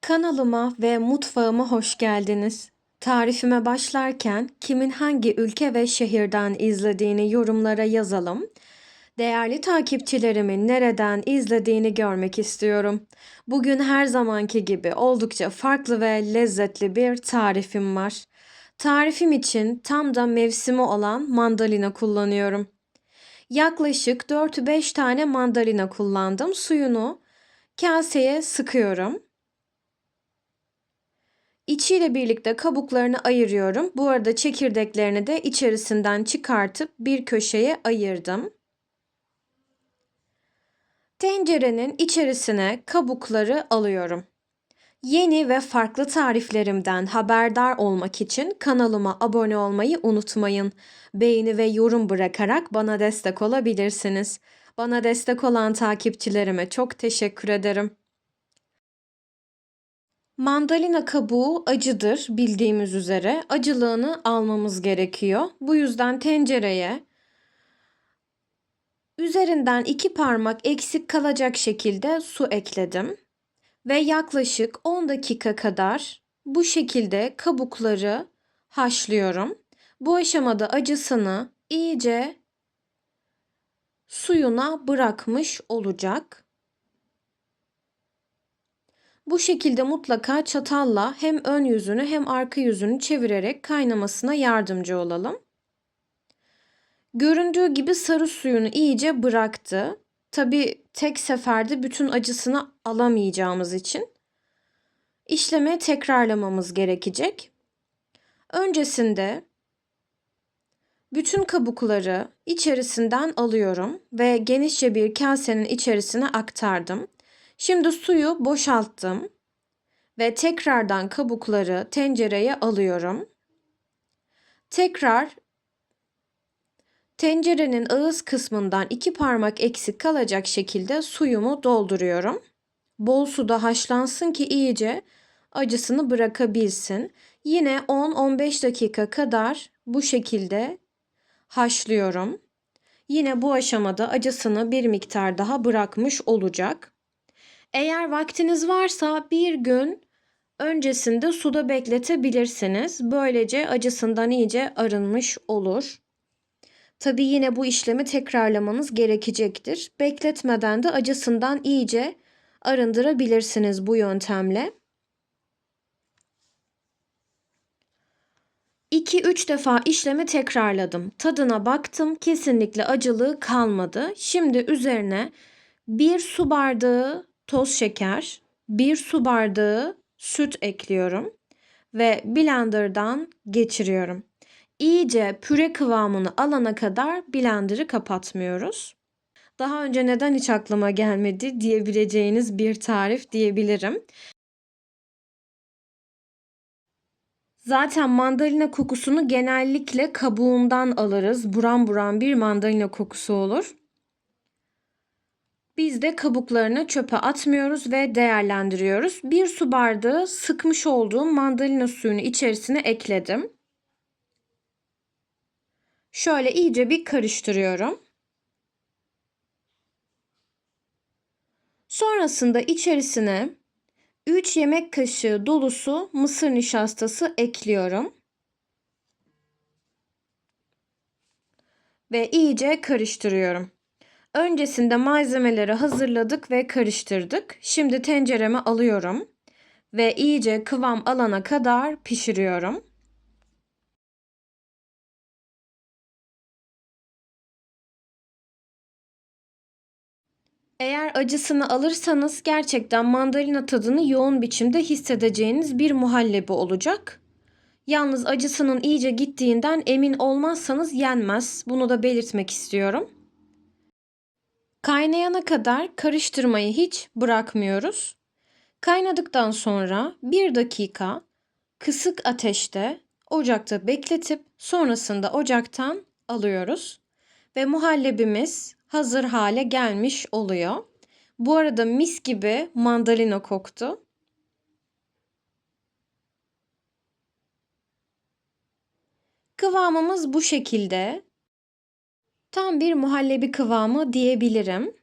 Kanalıma ve mutfağıma hoş geldiniz. Tarifime başlarken kimin hangi ülke ve şehirden izlediğini yorumlara yazalım. Değerli takipçilerimin nereden izlediğini görmek istiyorum. Bugün her zamanki gibi oldukça farklı ve lezzetli bir tarifim var. Tarifim için tam da mevsimi olan mandalina kullanıyorum. Yaklaşık 4-5 tane mandalina kullandım. Suyunu kaseye sıkıyorum. İçiyle birlikte kabuklarını ayırıyorum. Bu arada çekirdeklerini de içerisinden çıkartıp bir köşeye ayırdım. Tencerenin içerisine kabukları alıyorum. Yeni ve farklı tariflerimden haberdar olmak için kanalıma abone olmayı unutmayın. Beğeni ve yorum bırakarak bana destek olabilirsiniz. Bana destek olan takipçilerime çok teşekkür ederim. Mandalina kabuğu acıdır bildiğimiz üzere. Acılığını almamız gerekiyor. Bu yüzden tencereye üzerinden iki parmak eksik kalacak şekilde su ekledim. Ve yaklaşık 10 dakika kadar bu şekilde kabukları haşlıyorum. Bu aşamada acısını iyice suyuna bırakmış olacak. Bu şekilde mutlaka çatalla hem ön yüzünü hem arka yüzünü çevirerek kaynamasına yardımcı olalım. Göründüğü gibi sarı suyunu iyice bıraktı. Tabi tek seferde bütün acısını alamayacağımız için işlemi tekrarlamamız gerekecek. Öncesinde bütün kabukları içerisinden alıyorum ve genişçe bir kasenin içerisine aktardım. Şimdi suyu boşalttım ve tekrardan kabukları tencereye alıyorum. Tekrar tencerenin ağız kısmından iki parmak eksik kalacak şekilde suyumu dolduruyorum. Bol suda haşlansın ki iyice acısını bırakabilsin. Yine 10-15 dakika kadar bu şekilde haşlıyorum. Yine bu aşamada acısını bir miktar daha bırakmış olacak. Eğer vaktiniz varsa bir gün öncesinde suda bekletebilirsiniz. Böylece acısından iyice arınmış olur. Tabi yine bu işlemi tekrarlamanız gerekecektir. Bekletmeden de acısından iyice arındırabilirsiniz bu yöntemle. 2-3 defa işlemi tekrarladım. Tadına baktım. Kesinlikle acılığı kalmadı. Şimdi üzerine bir su bardağı toz şeker, 1 su bardağı süt ekliyorum ve blenderdan geçiriyorum. İyice püre kıvamını alana kadar blenderı kapatmıyoruz. Daha önce neden hiç aklıma gelmedi diyebileceğiniz bir tarif diyebilirim. Zaten mandalina kokusunu genellikle kabuğundan alırız. Buram buram bir mandalina kokusu olur. Biz de kabuklarını çöpe atmıyoruz ve değerlendiriyoruz. Bir su bardağı sıkmış olduğum mandalina suyunu içerisine ekledim. Şöyle iyice bir karıştırıyorum. Sonrasında içerisine 3 yemek kaşığı dolusu mısır nişastası ekliyorum. Ve iyice karıştırıyorum. Öncesinde malzemeleri hazırladık ve karıştırdık. Şimdi tencereme alıyorum ve iyice kıvam alana kadar pişiriyorum. Eğer acısını alırsanız gerçekten mandalina tadını yoğun biçimde hissedeceğiniz bir muhallebi olacak. Yalnız acısının iyice gittiğinden emin olmazsanız yenmez. Bunu da belirtmek istiyorum. Kaynayana kadar karıştırmayı hiç bırakmıyoruz. Kaynadıktan sonra 1 dakika kısık ateşte ocakta bekletip sonrasında ocaktan alıyoruz ve muhallebimiz hazır hale gelmiş oluyor. Bu arada mis gibi mandalina koktu. Kıvamımız bu şekilde. Tam bir muhallebi kıvamı diyebilirim.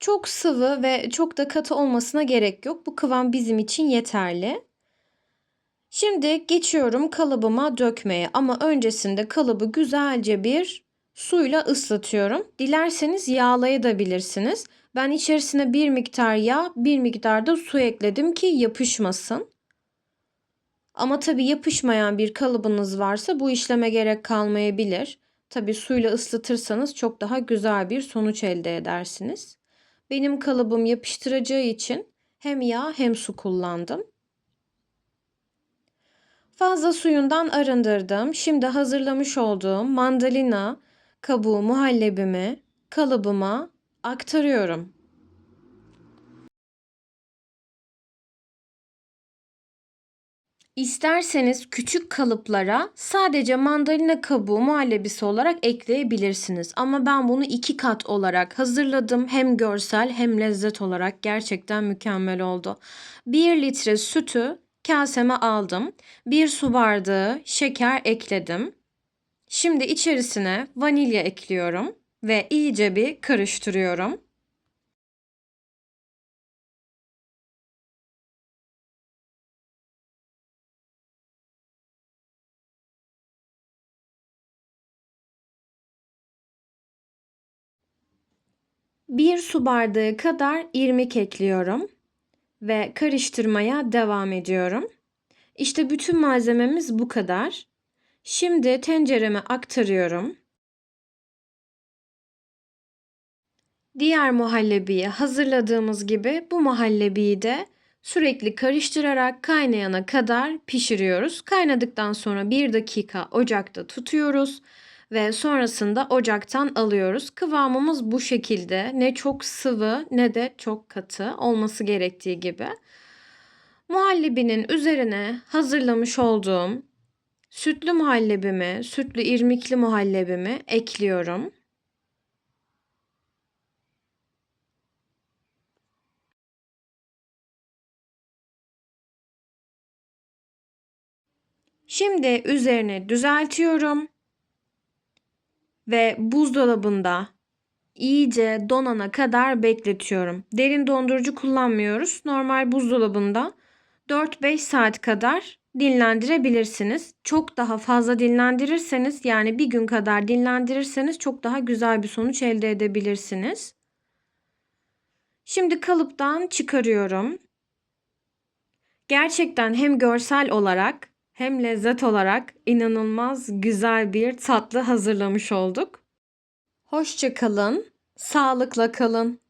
Çok sıvı ve çok da katı olmasına gerek yok. Bu kıvam bizim için yeterli. Şimdi geçiyorum kalıbıma dökmeye ama öncesinde kalıbı güzelce bir suyla ıslatıyorum. Dilerseniz yağlayabilirsiniz. Ben içerisine bir miktar yağ, bir miktar da su ekledim ki yapışmasın. Ama tabi yapışmayan bir kalıbınız varsa bu işleme gerek kalmayabilir. Tabi suyla ıslatırsanız çok daha güzel bir sonuç elde edersiniz. Benim kalıbım yapıştıracağı için hem yağ hem su kullandım. Fazla suyundan arındırdım. Şimdi hazırlamış olduğum mandalina kabuğu muhallebimi kalıbıma aktarıyorum. İsterseniz küçük kalıplara sadece mandalina kabuğu muhallebisi olarak ekleyebilirsiniz. Ama ben bunu iki kat olarak hazırladım. Hem görsel hem lezzet olarak gerçekten mükemmel oldu. 1 litre sütü kaseme aldım. 1 su bardağı şeker ekledim. Şimdi içerisine vanilya ekliyorum ve iyice bir karıştırıyorum. Bir su bardağı kadar irmik ekliyorum ve karıştırmaya devam ediyorum. İşte bütün malzememiz bu kadar. Şimdi tencereme aktarıyorum. Diğer muhallebiyi hazırladığımız gibi bu muhallebiyi de sürekli karıştırarak kaynayana kadar pişiriyoruz. Kaynadıktan sonra 1 dakika ocakta tutuyoruz ve sonrasında ocaktan alıyoruz. Kıvamımız bu şekilde. Ne çok sıvı ne de çok katı olması gerektiği gibi. Muhallebinin üzerine hazırlamış olduğum sütlü muhallebimi, sütlü irmikli muhallebimi ekliyorum. Şimdi üzerine düzeltiyorum ve buzdolabında iyice donana kadar bekletiyorum. Derin dondurucu kullanmıyoruz. Normal buzdolabında 4-5 saat kadar dinlendirebilirsiniz. Çok daha fazla dinlendirirseniz yani bir gün kadar dinlendirirseniz çok daha güzel bir sonuç elde edebilirsiniz. Şimdi kalıptan çıkarıyorum. Gerçekten hem görsel olarak hem lezzet olarak inanılmaz güzel bir tatlı hazırlamış olduk. Hoşça kalın, sağlıkla kalın.